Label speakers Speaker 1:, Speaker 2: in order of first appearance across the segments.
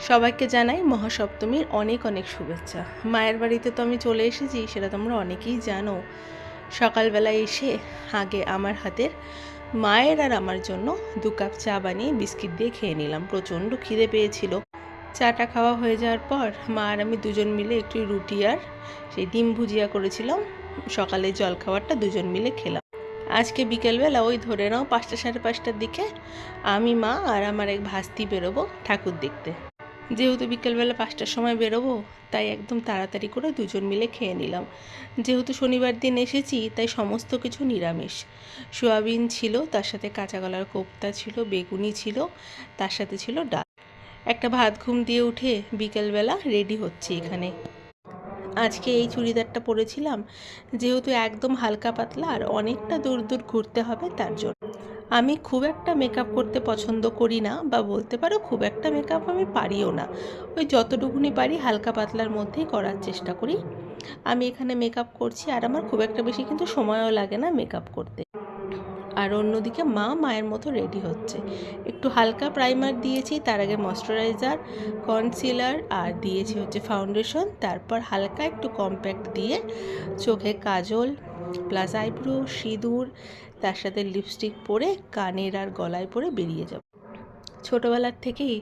Speaker 1: সবাইকে জানাই মহাসপ্তমীর অনেক অনেক শুভেচ্ছা। মায়ের বাড়িতে তো আমি চলে এসেছি, সেটা তোমরা অনেকেই জানো। সকালবেলা এসে আগে আমার হাতের মায়ের আর আমার জন্য দু কাপ চা বানিয়ে বিস্কিট দিয়ে খেয়ে নিলাম। প্রচণ্ড খিদে পেয়েছিল। চাটা খাওয়া হয়ে যাওয়ার পর মা আর আমি দুজন মিলে একটু রুটি আর সেই ডিম ভুজিয়া করেছিলাম। সকালে জল খাবারটা দুজন মিলে খেলাম। আজকে বিকেলবেলা ওই ধরে নাও পাঁচটা সাড়ে পাঁচটার দিকে আমি মা আর আমার এক ভাস্তি বেরোবো ঠাকুর দেখতে। যেহেতু বিকেলবেলা পাঁচটার সময় বেরোবো, তাই একদম তাড়াতাড়ি করে দুজন মিলে খেয়ে নিলাম। যেহেতু শনিবার দিন এসেছি, তাই সমস্ত কিছু নিরামিষ। সোয়াবিন ছিল, তার সাথে কাঁচা কলার কোপ্তা ছিল, বেগুনি ছিল, তার সাথে ছিল ডাল। একটা ভাত ঘুম দিয়ে উঠে বিকেলবেলা রেডি হচ্ছি এখানে। আজকে এই চুড়িদারটা পরেছিলাম, যেহেতু একদম হালকা পাতলা আর অনেকটা দূর দূর ঘুরতে হবে তার জন্য। আমি খুব একটা মেকআপ করতে পছন্দ করি না বা বলতে পারো খুব একটা মেকআপ আমি পারিও না। ওই যতটুকুনি পারি হালকা পাতলার মধ্যেই করার চেষ্টা করি। আমি এখানে মেকআপ করছি আর আমার খুব একটা বেশি কিন্তু সময়ও লাগে না মেকআপ করতে। আর অন্যদিকে মা মায়ের মতো রেডি হচ্ছে। একটু হালকা প্রাইমার দিয়েছি, তার আগে ময়শ্চারাইজার কনসিলার আর দিয়েছি হচ্ছে ফাউন্ডেশন তারপর হালকা একটু কম্প্যাক্ট দিয়ে চোখে কাজল প্লাস আইব্রো সিঁদুর, তার সাথে লিপস্টিক পরে কানের আর গলায় পরে বেরিয়ে যাব। ছোটোবেলার থেকেই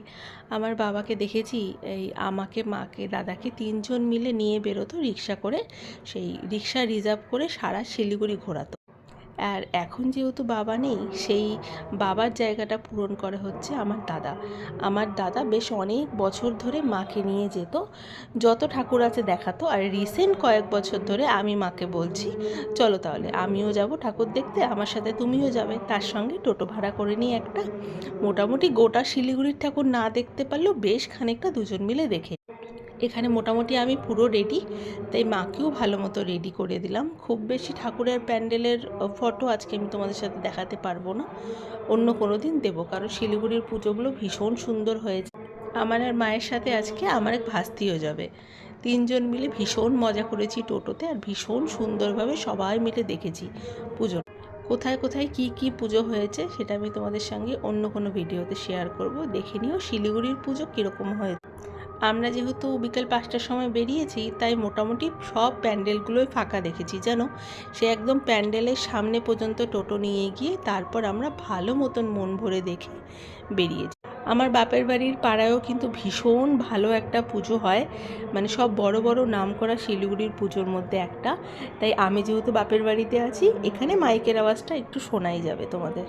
Speaker 1: আমার বাবাকে দেখেছি, এই আমাকে, মাকে, দাদাকে তিনজন মিলে নিয়ে বেরোতো রিক্সা করে, সেই রিক্সা রিজার্ভ করে সারা শিলিগুড়ি ঘোরাতো। আর এখন যেহেতু বাবা নেই, সেই বাবার জায়গাটা পূরণ করে হচ্ছে আমার দাদা। আমার দাদা বেশ অনেক বছর ধরে মাকে নিয়ে যেত, যত ঠাকুর আছে দেখাতো, আর রিসেন্ট কয়েক বছর ধরে আমি মাকে বলছি, চলো তাহলে, আমিও যাব ঠাকুর দেখতে, আমার সাথে তুমিও যাবে। তার সঙ্গে টোটো ভাড়া করে নিই একটা মোটামুটি গোটা শিলিগুড়ির ঠাকুর না দেখতে পারলেও বেশ খানিকটা দুজন মিলে দেখে এখানে মোটামুটি আমি পুরো রেডি তাই মাকেও ভালো মতো রেডি করে দিলাম। খুব বেশি ঠাকুরের প্যান্ডেলের ফটো আজকে আমি তোমাদের সাথে দেখাতে পারব না। অন্য কোনো দিন দেবো, কারণ শিলিগুড়ির পুজোগুলো ভীষণ সুন্দর হয়েছে। আমার আর মায়ের সাথে আজকে আমার এক ভাস্তিও যাবে। তিনজন মিলে ভীষণ মজা করেছি টোটোতে আর ভীষণ সুন্দরভাবে সবাই মিলে দেখেছি পুজো। কোথায় কোথায় কি কি পুজো হয়েছে সেটা আমি তোমাদের সঙ্গে অন্য কোনো ভিডিওতে শেয়ার করব। দেখে নিও শিলিগুড়ির পুজো কীরকম হয়েছে। আমরা যেহেতু বিকেল পাঁচটার সময় বেরিয়েছি, তাই মোটামুটি সব প্যান্ডেলগুলোই ফাঁকা দেখেছি, যেন সে একদম প্যান্ডেলের সামনে পর্যন্ত টোটো নিয়ে গিয়ে তারপর আমরা ভালো মতন মন ভরে দেখে বেরিয়েছি। আমার বাপের বাড়ির পাড়ায়ও কিন্তু ভীষণ ভালো একটা পুজো হয় মানে সব বড় বড় নাম করা শিলিগুড়ির পুজোর মধ্যে একটা। তাই আমি যেহেতু বাপের বাড়িতে আছি, এখানে মাইকের আওয়াজটা একটু শোনাই যাবে তোমাদের।